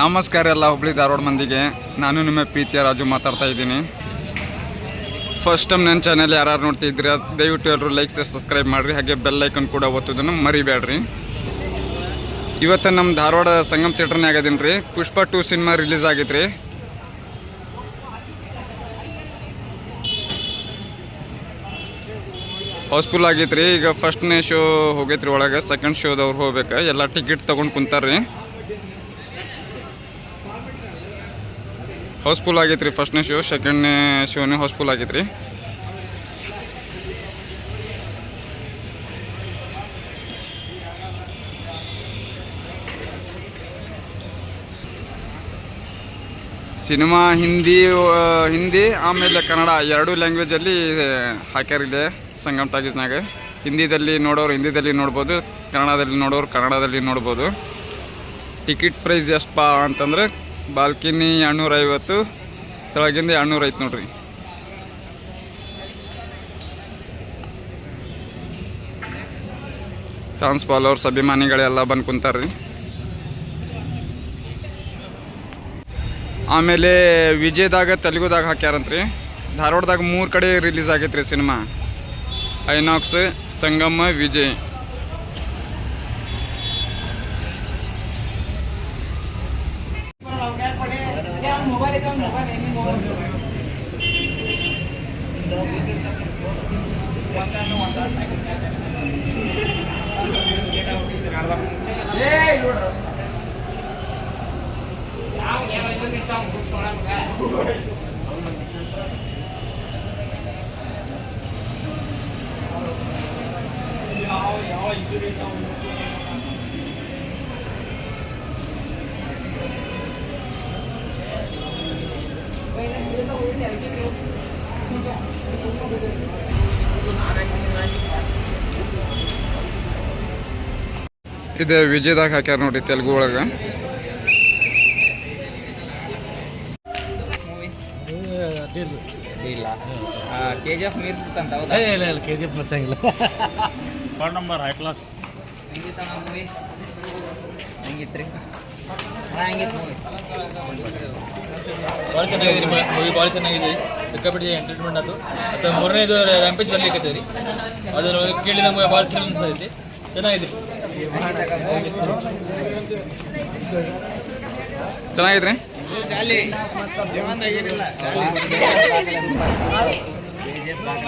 ನಮಸ್ಕಾರ ಎಲ್ಲ ಹುಬ್ಳಿ ಧಾರವಾಡ ಮಂದಿಗೆ. ನಾನು ನಿಮ್ಮ ಪ್ರೀತಿಯ ರಾಜು ಮಾತಾಡ್ತಾ ಇದ್ದೀನಿ. ಫಸ್ಟ್ ಟೈಮ್ ನನ್ನ ಚಾನಲ್ ಯಾರು ನೋಡ್ತಿದ್ರಿ ದಯವಿಟ್ಟು ಎಲ್ಲರೂ ಲೈಕ್ ಸಬ್ಸ್ಕ್ರೈಬ್ ಮಾಡಿರಿ. ಹಾಗೆ ಬೆಲ್ ಐಕನ್ ಕೂಡ ಒತ್ತೋದನ್ನು ಮರಿಬೇಡ್ರಿ. ಇವತ್ತು ನಮ್ಮ ಧಾರವಾಡ ಸಂಗಮ್ ಥಿಯೇಟ್ರ್ನಾಗ ಅದೀನಿ ರೀ. ಪುಷ್ಪ ಟು ಸಿನಿಮಾ ರಿಲೀಸ್ ಆಗಿದ್ರಿ ಹೌಸ್ಫುಲ್ ಆಗೈತೆ ರೀ. ಈಗ ಫಸ್ಟ್ನೇ ಶೋ ಹೋಗೈತ್ರಿ ಒಳಗೆ. ಸೆಕೆಂಡ್ ಶೋದವ್ರು ಹೋಗ್ಬೇಕು. ಎಲ್ಲ ಟಿಕೆಟ್ ತೊಗೊಂಡು ಕುಂತಾರ್ರಿ. ಹೌಸ್ಫುಲ್ ಆಗೈತೆ ರೀ ಫಸ್ಟ್ನೇ ಶೋ ಸೆಕೆಂಡ್ನೇ ಶೋನೇ ಹೌಸ್ಫುಲ್ ಆಗೈತೆ ರೀ ಸಿನಿಮಾ ಹಿಂದಿ ಹಿಂದಿ ಆಮೇಲೆ ಕನ್ನಡ, ಎರಡೂ ಲ್ಯಾಂಗ್ವೇಜಲ್ಲಿ ಹಾಕ್ಯಾರಿದೆ, ಸಂಗಮ್ ಟಾಕೀಸ್ನಾಗ. ಹಿಂದಿದಲ್ಲಿ ನೋಡೋರು ಹಿಂದಿದಲ್ಲಿ ನೋಡ್ಬೋದು, ಕನ್ನಡದಲ್ಲಿ ನೋಡೋರು ಕನ್ನಡದಲ್ಲಿ ನೋಡ್ಬೋದು. ಟಿಕೆಟ್ ಪ್ರೈಸ್ ಎಷ್ಟಪ್ಪ ಅಂತಂದ್ರೆ ಬಾಲ್ಕಿನಿ ಎರಡ್ನೂರ ಐವತ್ತು ತೆಳಗಿಂದ ಎರಡ್ನೂರ ಐತೆ ನೋಡ್ರಿ. ಫ್ಯಾನ್ಸ್, ಫಾಲೋವರ್ಸ್, ಅಭಿಮಾನಿಗಳೆಲ್ಲ ಬಂದು ಕುಂತಾರ್ರಿ. ಆಮೇಲೆ ವಿಜಯದಾಗ, ತೆಲುಗುದಾಗ ಹಾಕ್ಯಾರಂತ್ರಿ. ಧಾರವಾಡದಾಗ ಮೂರು ಕಡೆ ರಿಲೀಸ್ ಆಗೈತ್ರಿ cinema. INOX Sangam Vijay. Mobile ಇದ್ದಾವೆ ಮೊಬೈಲ್ ಏನು ಮೊಬೈಲ್ ಯಾವ ಯಾವ ಇಷ್ಟ ಮುಗಿಸ್ಕೊಳಂಗ ಯಾವ ಯಾವ ಇದರಿಂದ ಉಳಿಸ್ಕೊಂಡು ಇದು ವಿಜಯದಾಗ ಹಾಕ್ಯಾರ ನೋಡಿ ತೆಲುಗು ಒಳಗ. ಇಲ್ಲ ಕೆ ಇಲ್ಲ ಹೈ ಹಾಂ ಹೆಂಗಿತ್ತು ಭಾಳ ಚೆನ್ನಾಗಿದೆ ಮೂವಿ ಭಾಳ ಚೆನ್ನಾಗಿದೆ. ಸಿಕ್ಕಾಪಟ್ಟೆ ಎಂಟರ್ಟೈನ್ಮೆಂಟ್ ಅದು. ಮತ್ತು ಮೂರನೇದು ರ್ಯಾಂಪೇಜ್ ಬರ್ಲಿಕ್ಕೆ ರೀ ಅದನ್ನು ಕೇಳಿ ನಮಗೆ ಭಾಳ ಥ್ರಿಲ್ ಅನಿಸ್ತೈತಿ ಚೆನ್ನಾಗಿದೆ. ಚೆನ್ನಾಗಿದ್ರಿ?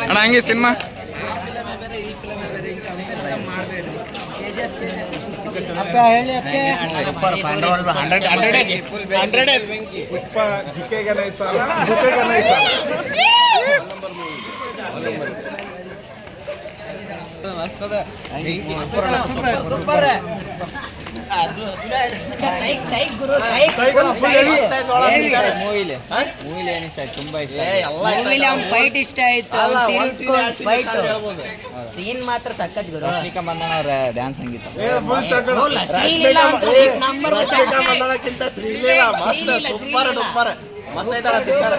ಅಣ್ಣ, ಹಂಗೆ ಸಿನಿಮಾ? ಪುಷ್ಪ ಜಿಕೆಗೆ ನೈ ಸಾಲ ಬುಕೆಗೆ ನೈ ಸಾಲ. ಮೂವಿಲಿ ಮೂವಿಲಿ ಫೈಟ್ ಇಷ್ಟ ಆಯ್ತು. ಫೈಟ್ ಸೀನ್ ಮಾತ್ರ ಸಖತ್ ಗುರು. ಮಂದನ ಅವ್ರ ಡ್ಯಾನ್ಸ್ ಸಂಗೀತ. Number one Sreeleela super. Duper ಮಸ್ತ್ ಸಿಕ್ಕಾರ?